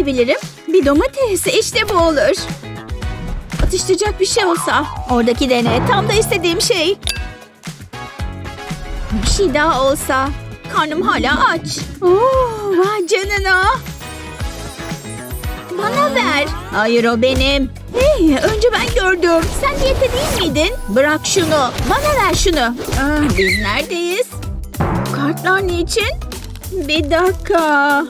yiyebilirim? Bir domates. İşte bu olur. Atıştıracak bir şey olsa. Oradaki dene. Tam da istediğim şey. Bir şey daha olsa. Karnım hala aç. Oo, vay canına. Bana ver. Hayır o benim. Hey önce ben gördüm. Sen diyette değil miydin? Bırak şunu. Bana ver şunu. Ah, biz neredeyiz? Kartlar niçin? Bir dakika.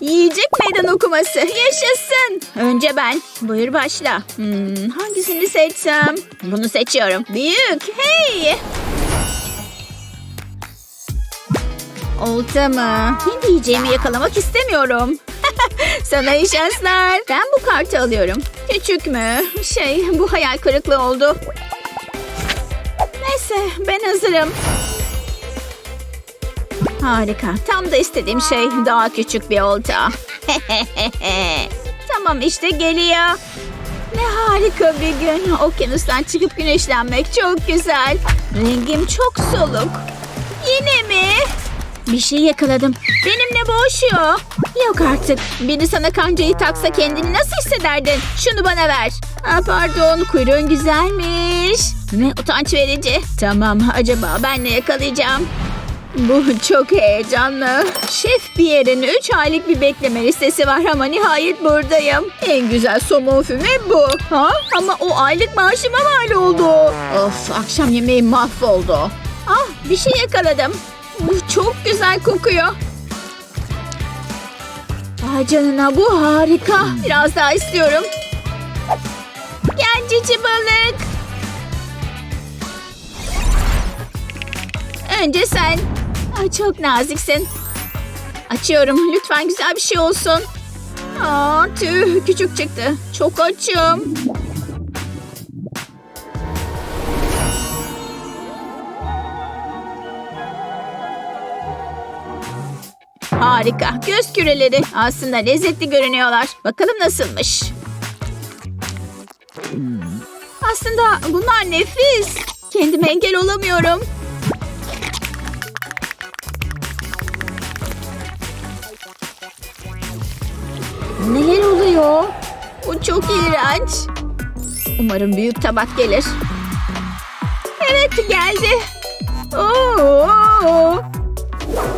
Yiyecek meydan okuması. Yaşasın. Önce ben. Buyur başla. Hmm, hangisini seçsem? Bunu seçiyorum. Büyük. Hey. Olta mı? Kendi yiyeceğimi yakalamak istemiyorum. Sana iyi şanslar. Ben bu kartı alıyorum. Küçük mü? Şey bu hayal kırıklığı oldu. Neyse ben hazırım. Harika. Tam da istediğim şey daha küçük bir olta. tamam işte geliyor. Ne harika bir gün. Okyanustan çıkıp güneşlenmek çok güzel. Rengim çok soluk. Yine mi? Bir şey yakaladım. Benimle boğuşuyor. Yok artık. Biri sana kancayı taksa kendini nasıl hissederdin? Şunu bana ver. Ha, pardon kuyruğun güzelmiş. Ne utanç verici. Tamam acaba ben ne yakalayacağım? Bu çok heyecanlı. Şef Pierre'in 3 aylık bir bekleme listesi var ama nihayet buradayım. En güzel somon füme bu. Ha? Ama o aylık maaşıma mal oldu. Of akşam yemeğim mahvoldu. Ah bir şey yakaladım. Bu çok güzel kokuyor. Ay canına bu harika. Biraz daha istiyorum. Gel cici balık. Önce sen. Ay çok naziksin. Açıyorum. Lütfen güzel bir şey olsun. Aa tüh küçük çıktı. Çok açım. Harika. Göz küreleri. Aslında lezzetli görünüyorlar. Bakalım nasılmış. Aslında bunlar nefis. Kendime engel olamıyorum. Çok iğrenç. Umarım büyük tabak gelir. Evet geldi. Oo.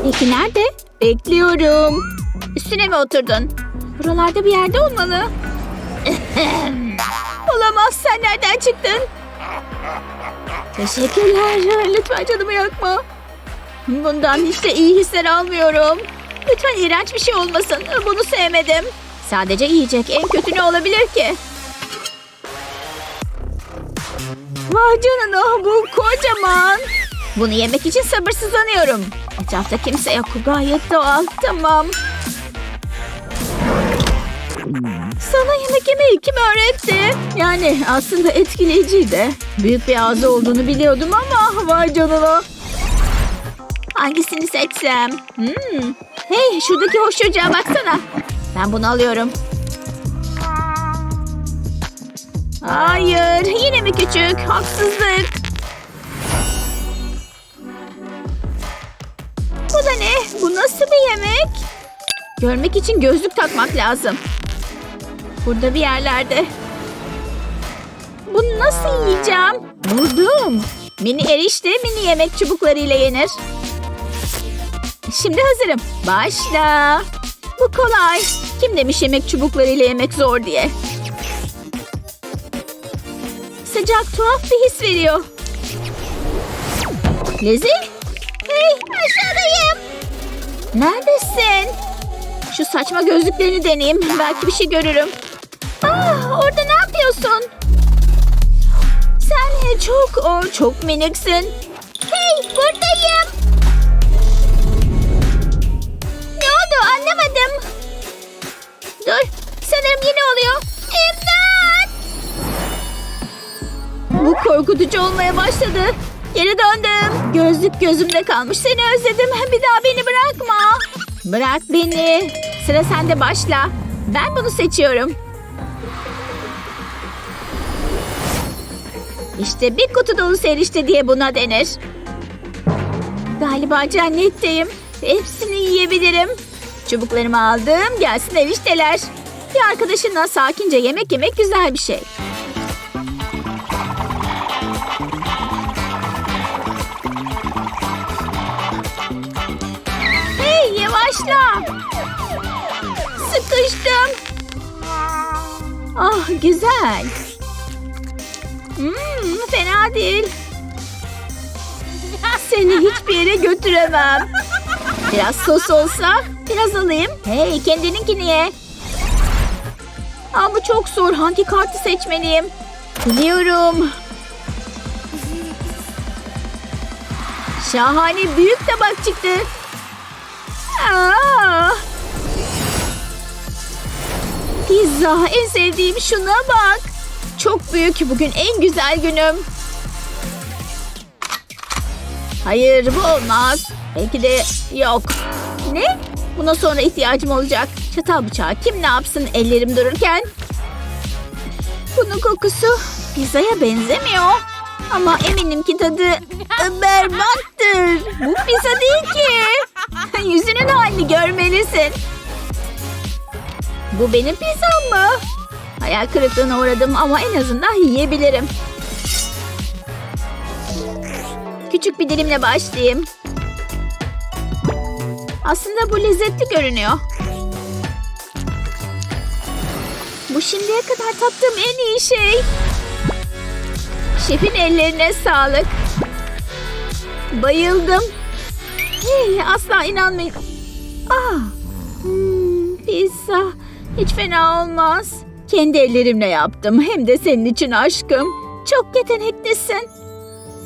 Peki nerede? Bekliyorum. Üstüne mi oturdun? Buralarda bir yerde olmalı. Olamaz sen nereden çıktın? Teşekkürler. Lütfen canımı yakma. Bundan hiç de iyi hisler almıyorum. Lütfen iğrenç bir şey olmasın. Bunu sevmedim. Sadece yiyecek. En kötü ne olabilir ki? Vay canına bu kocaman. Bunu yemek için sabırsızlanıyorum. Etrafta kimse yok. Gayet doğal. Tamam. Sana yemek yemeyi kim öğretti? Yani aslında etkileyiciydi. Büyük bir ağzı olduğunu biliyordum ama vay canına. Hangisini seçsem? Hmm. Hey şuradaki hoş çocuğa baksana. Ben bunu alıyorum. Hayır yine mi küçük? Haksızlık. Bu da ne? Bu nasıl bir yemek? Görmek için gözlük takmak lazım. Burada bir yerlerde. Bunu nasıl yiyeceğim? Buldum. Mini erişte mini yemek çubuklarıyla yenir. Şimdi hazırım. Başla. Bu kolay. Kim demiş yemek çubuklarıyla yemek zor diye. Sıcak tuhaf bir his veriyor. Lezi? Hey aşağıdayım. Neredesin? Şu saçma gözlüklerini deneyeyim. Belki bir şey görürüm. Ah, orada ne yapıyorsun? Sen çok çok miniksin. Hey buradayım. Korkutucu olmaya başladı. Geri döndüm. Gözlük gözümde kalmış. Seni özledim. Bir daha beni bırakma. Bırak beni. Sıra sende başla. Ben bunu seçiyorum. İşte bir kutu dolusu erişte diye buna denir. Galiba cennetteyim. Hepsini yiyebilirim. Çubuklarımı aldım. Gelsin erişteler. Bir arkadaşınla sakince yemek yemek güzel bir şey. Yavaşla. Sıkıştım. Ah güzel. Hmm, fena değil. Seni hiçbir yere götüremem. Biraz sos olsa biraz alayım. Hey kendininkini ye. Aa, bu çok zor. Hangi kartı seçmeliyim? Biliyorum. Şahane büyük tabak çıktı. Aa! Pizza en sevdiğim şuna bak. Çok büyük bugün en güzel günüm. Hayır bu olmaz. Belki de yok. Ne? Buna sonra ihtiyacım olacak. Çatal bıçağı kim ne yapsın ellerim dururken? Bunun kokusu pizzaya benzemiyor. Ama eminim ki tadı berbattır. Bu pizza değil ki. Yüzünün halini görmelisin. Bu benim pizzam mı? Hayal kırıklığına uğradım ama en azından yiyebilirim. Küçük bir dilimle başlayayım. Aslında bu lezzetli görünüyor. Bu şimdiye kadar tattığım en iyi şey. Şefin ellerine sağlık. Bayıldım. Hey, asla inanmayın. Ah, hmm, pizza. Hiç fena olmaz. Kendi ellerimle yaptım. Hem de senin için aşkım. Çok yeteneklisin.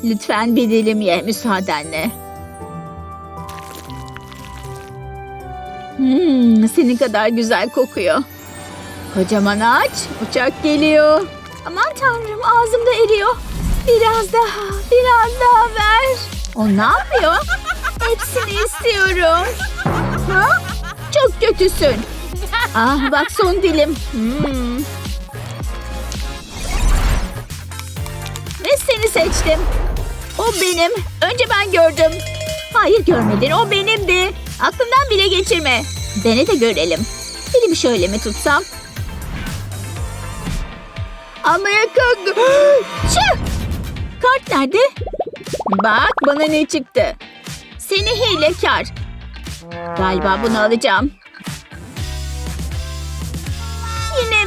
Lütfen bir dilim ye müsaadenle. Hmm, senin kadar güzel kokuyor. Kocaman aç, uçak geliyor. Aman tanrım ağzımda eriyor. Biraz daha, biraz daha ver. O ne yapıyor? Hepsini istiyorum. Ha? Çok kötüsün. Ah bak son dilim. Hmm. Ve seni seçtim. O benim. Önce ben gördüm. Hayır görmedin. O benimdi. Aklından bile geçirme. Dene de görelim. Elimi şöyle mi tutsam? Almaya kalk. Çık! Kart nerede? Bak bana ne çıktı. Seni hilekar. Galiba bunu alacağım.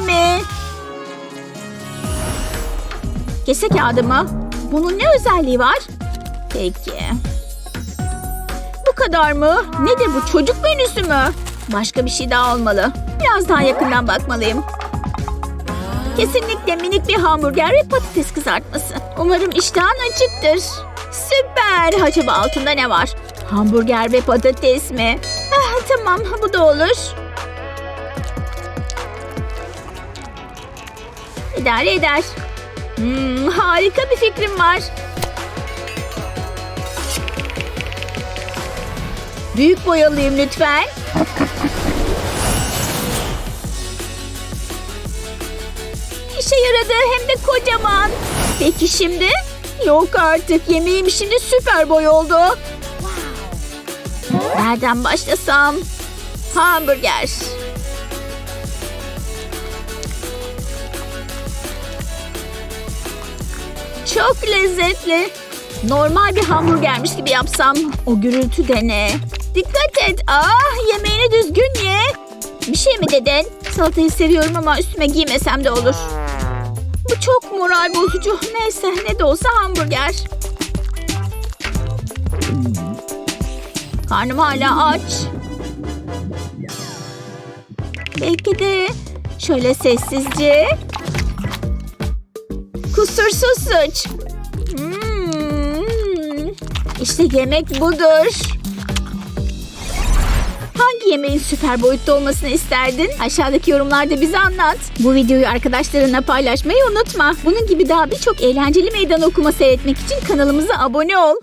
Mi? Kese kağıdı mı? Bunun ne özelliği var? Peki. Bu kadar mı? Nedir bu çocuk menüsü mü? Başka bir şey daha olmalı. Biraz daha yakından bakmalıyım. Kesinlikle minik bir hamburger ve patates kızartması. Umarım iştahın açıktır. Süper. Acaba altında ne var? Hamburger ve patates mi? Ah, tamam bu da olur. İdare eder. Hmm, harika bir fikrim var. Büyük boy alayım lütfen. İşe yaradı hem de kocaman. Peki şimdi? Yok artık yemeğim şimdi süper boy oldu. Nereden başlasam? Hamburger. Çok lezzetli. Normal bir hamburgermiş gibi yapsam o gürültü de ne? Dikkat et. Ah yemeğini düzgün ye. Bir şey mi dedin? Salatayı seviyorum ama üstüme giymesem de olur. Bu çok moral bozucu. Neyse ne de olsa hamburger. Karnım hala aç. Belki de şöyle sessizce. Kusursuz suç. Hmm. İşte yemek budur. Hangi yemeğin süper boyutta olmasını isterdin? Aşağıdaki yorumlarda bize anlat. Bu videoyu arkadaşlarına paylaşmayı unutma. Bunun gibi daha birçok eğlenceli meydan okuma seyretmek için kanalımıza abone ol.